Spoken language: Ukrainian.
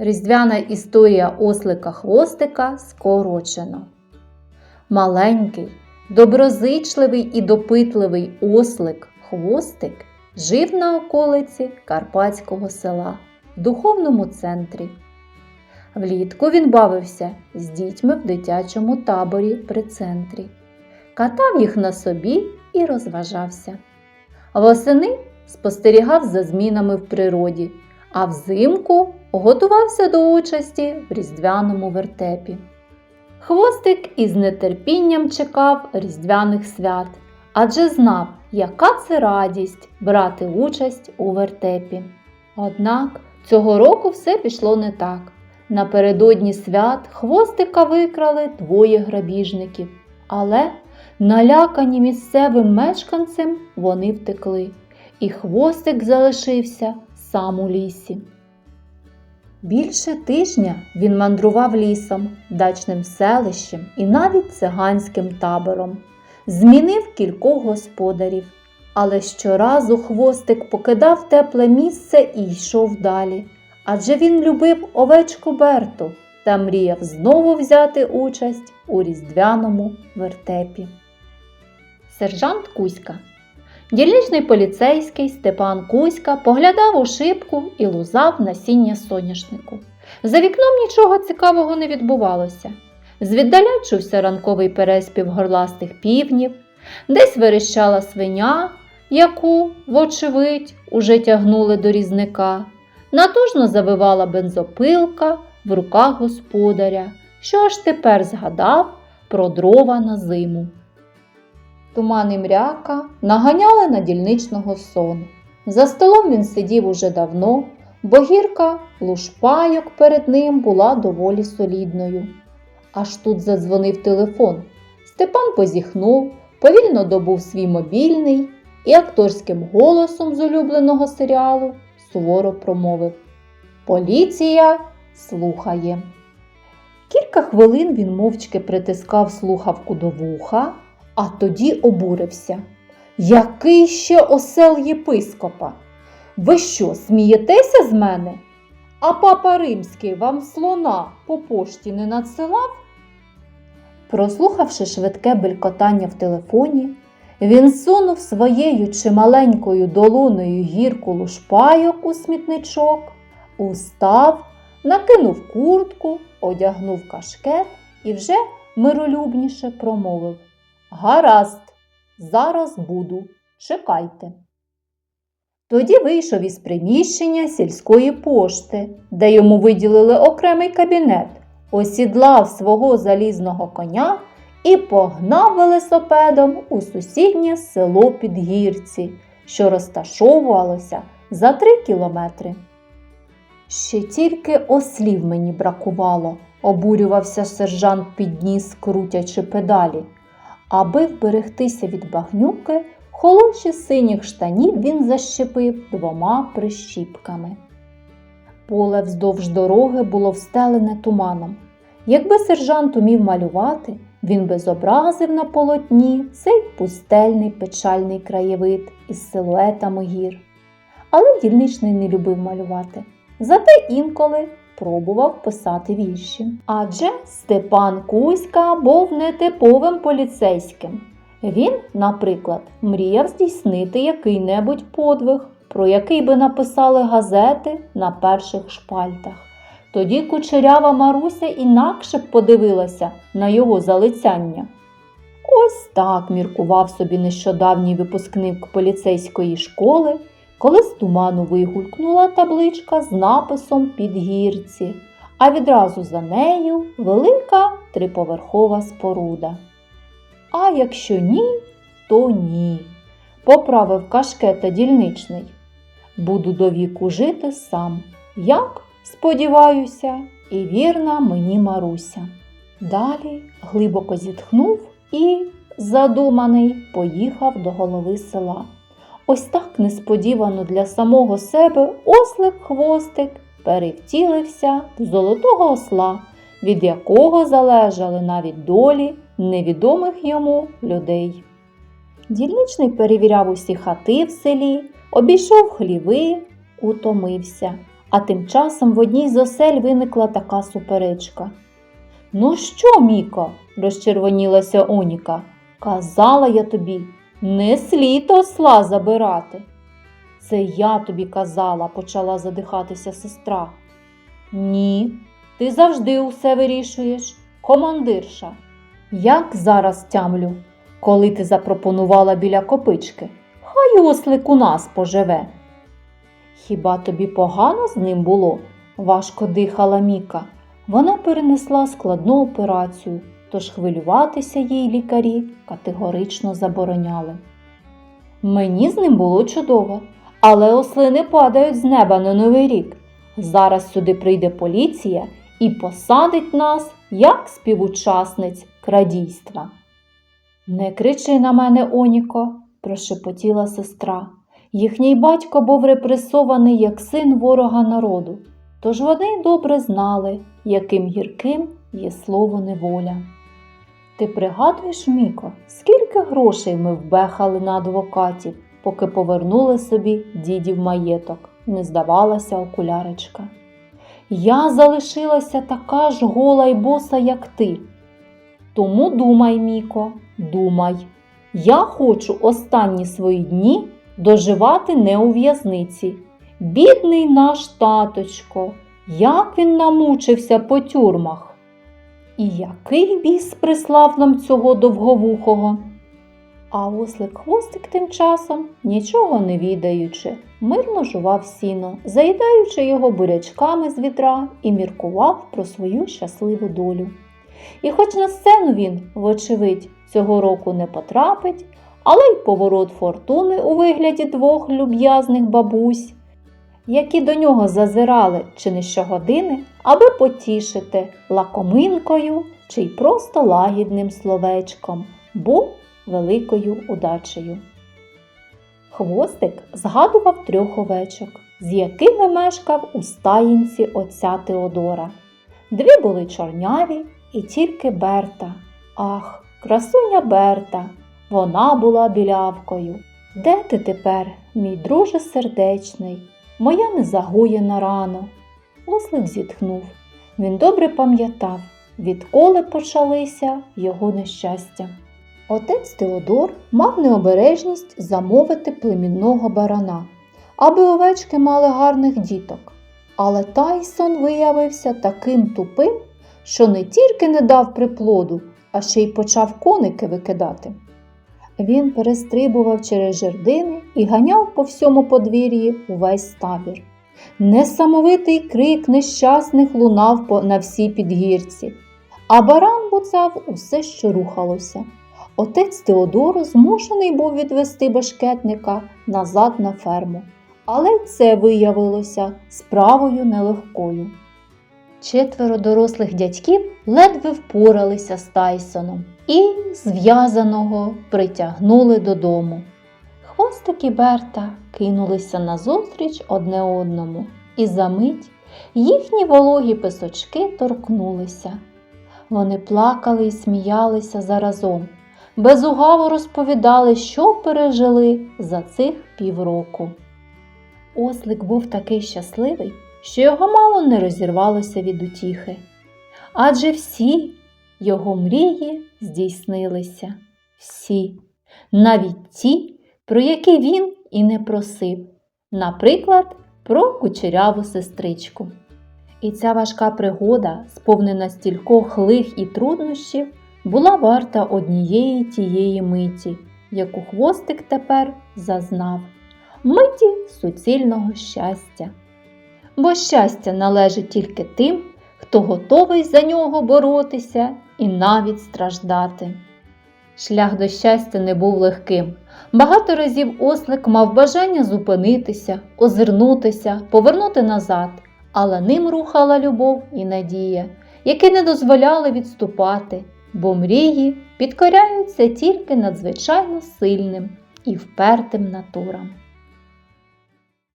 Різдвяна історія ослика хвостика скорочено. Маленький, доброзичливий і допитливий ослик хвостик жив на околиці Карпатського села в духовному центрі. Влітку він бавився з дітьми в дитячому таборі при центрі, катав їх на собі і розважався. Восени спостерігав за змінами в природі, а взимку готувався до участі в різдвяному вертепі. Хвостик із нетерпінням чекав різдвяних свят, адже знав, яка це радість брати участь у вертепі. Однак цього року все пішло не так. Напередодні свят хвостика викрали двоє грабіжників, але, налякані місцевим мешканцем, вони втекли, і хвостик залишився сам у лісі. Більше тижня він мандрував лісом, дачним селищем і навіть циганським табором. Змінив кількох господарів, але щоразу хвостик покидав тепле місце і йшов далі. Адже він любив овечку Берту та мріяв знову взяти участь у різдвяному вертепі. Сержант Кузька Дільничний поліцейський Степан Кузька поглядав у шибку і лузав насіння соняшнику. За вікном нічого цікавого не відбувалося. Звіддаля чувся ранковий переспів горластих півнів, десь верещала свиня, яку, вочевидь, уже тягнули до різника. Натужно завивала бензопилка в руках господаря, що аж тепер згадав про дрова на зиму. Туман і мряка наганяли на дільничного сон. За столом він сидів уже давно, бо гірка лушпайок перед ним була доволі солідною. Аж тут задзвонив телефон. Степан позіхнув, повільно добув свій мобільний і акторським голосом з улюбленого серіалу суворо промовив Поліція слухає. Кілька хвилин він мовчки притискав слухавку до вуха, а тоді обурився. Який ще осел єпископа? Ви що, смієтеся з мене? А папа римський вам слона по пошті не надсилав? Прослухавши швидке белькотання в телефоні, він сунув своєю чималенькою долоною гірку лушпайок у смітничок, устав, накинув куртку, одягнув кашкет і вже миролюбніше промовив Гаразд, зараз буду, чекайте. Тоді вийшов із приміщення сільської пошти, де йому виділили окремий кабінет, осідлав свого залізного коня і погнав велосипедом у сусіднє село Підгірці, що розташовувалося за три кілометри. Ще тільки ослів мені бракувало, обурювався сержант підніс, крутячи педалі. Аби вберегтися від багнюки, холодші синіх штанів він защепив двома прищіпками. Поле вздовж дороги було встелене туманом. Якби сержант умів малювати, він би зобразив на полотні цей пустельний печальний краєвид із силуетами гір. Але дільничний не любив малювати. Зате інколи пробував писати вірші. Адже Степан Кузька був нетиповим поліцейським. Він, наприклад, мріяв здійснити який-небудь подвиг, про який би написали газети на перших шпальтах. Тоді кучерява Маруся інакше б подивилася на його залицяння. Ось так міркував собі нещодавній випускник поліцейської школи, коли з туману вигулькнула табличка з написом Підгірці, а відразу за нею велика триповерхова споруда. А якщо ні, то ні, поправив кашкета дільничний. Буду до віку жити сам. Як? Сподіваюся, і вірна мені Маруся. Далі глибоко зітхнув і, задуманий, поїхав до голови села. Ось так несподівано для самого себе ослик-хвостик перевтілився в золотого осла, від якого залежали навіть долі невідомих йому людей. Дільничний перевіряв усі хати в селі, обійшов хліви, утомився А тим часом в одній з осель виникла така суперечка. Ну що, Міко, розчервонілася Оніка, казала я тобі, не слід осла забирати. Це я тобі казала, почала задихатися сестра. Ні, ти завжди усе вирішуєш, командирша. Як зараз тямлю, коли ти запропонувала біля копички? Хай ослик у нас поживе. Хіба тобі погано з ним було? важко дихала Міка. Вона перенесла складну операцію, тож хвилюватися їй лікарі категорично забороняли. Мені з ним було чудово, але осли не падають з неба на новий рік. Зараз сюди прийде поліція і посадить нас як співучасниць крадійства. Не кричи на мене, Оніко, прошепотіла сестра. Їхній батько був репресований як син ворога народу, тож вони добре знали, яким гірким є слово неволя. Ти пригадуєш, Міко, скільки грошей ми вбехали на адвокатів, поки повернули собі дідів маєток, не здавалася окулярочка. Я залишилася така ж гола й боса, як ти. Тому думай, Міко, думай. Я хочу останні свої дні доживати не у в'язниці. Бідний наш таточко, як він намучився по тюрмах. І який біс прислав нам цього довговухого? А ослик хвостик тим часом, нічого не відаючи, мирно жував сіно, заїдаючи його бурячками з відра і міркував про свою щасливу долю. І хоч на сцену він, вочевидь, цього року не потрапить, але й поворот фортуни у вигляді двох люб'язних бабусь, які до нього зазирали чи не щогодини, аби потішити лакоминкою чи й просто лагідним словечком, був великою удачею. Хвостик згадував трьох овечок, з якими мешкав у стаїнці отця Теодора. Дві були чорняві і тільки Берта. Ах, красуня Берта! Вона була білявкою. Де ти тепер, мій друже сердечний, моя незагоєна рано? Ослик зітхнув. Він добре пам'ятав, відколи почалися його нещастя. Отець Теодор мав необережність замовити племінного барана, аби овечки мали гарних діток. Але Тайсон виявився таким тупим, що не тільки не дав приплоду, а ще й почав коники викидати. Він перестрибував через жердини і ганяв по всьому подвір'ї увесь табір. Несамовитий крик нещасних лунав на всій підгірці, а баран буцав усе, що рухалося. Отець Теодор змушений був відвести башкетника назад на ферму, але це виявилося справою нелегкою. Четверо дорослих дядьків ледве впоралися з Тайсоном і зв'язаного притягнули додому. Хвостик і Берта кинулися назустріч одне одному, і за мить їхні вологі писочки торкнулися. Вони плакали і сміялися заразом, безугаво розповідали, що пережили за цих півроку. Ослик був такий щасливий, що його мало не розірвалося від утіхи. Адже всі його мрії здійснилися. Всі, навіть ті, про які він і не просив, наприклад, про кучеряву сестричку. І ця важка пригода, сповнена стількох лих і труднощів, була варта однієї тієї миті, яку хвостик тепер зазнав миті суцільного щастя. Бо щастя належить тільки тим, хто готовий за нього боротися і навіть страждати. Шлях до щастя не був легким. Багато разів ослик мав бажання зупинитися, озирнутися, повернути назад, але ним рухала любов і надія, які не дозволяли відступати, бо мрії підкоряються тільки надзвичайно сильним і впертим натурам.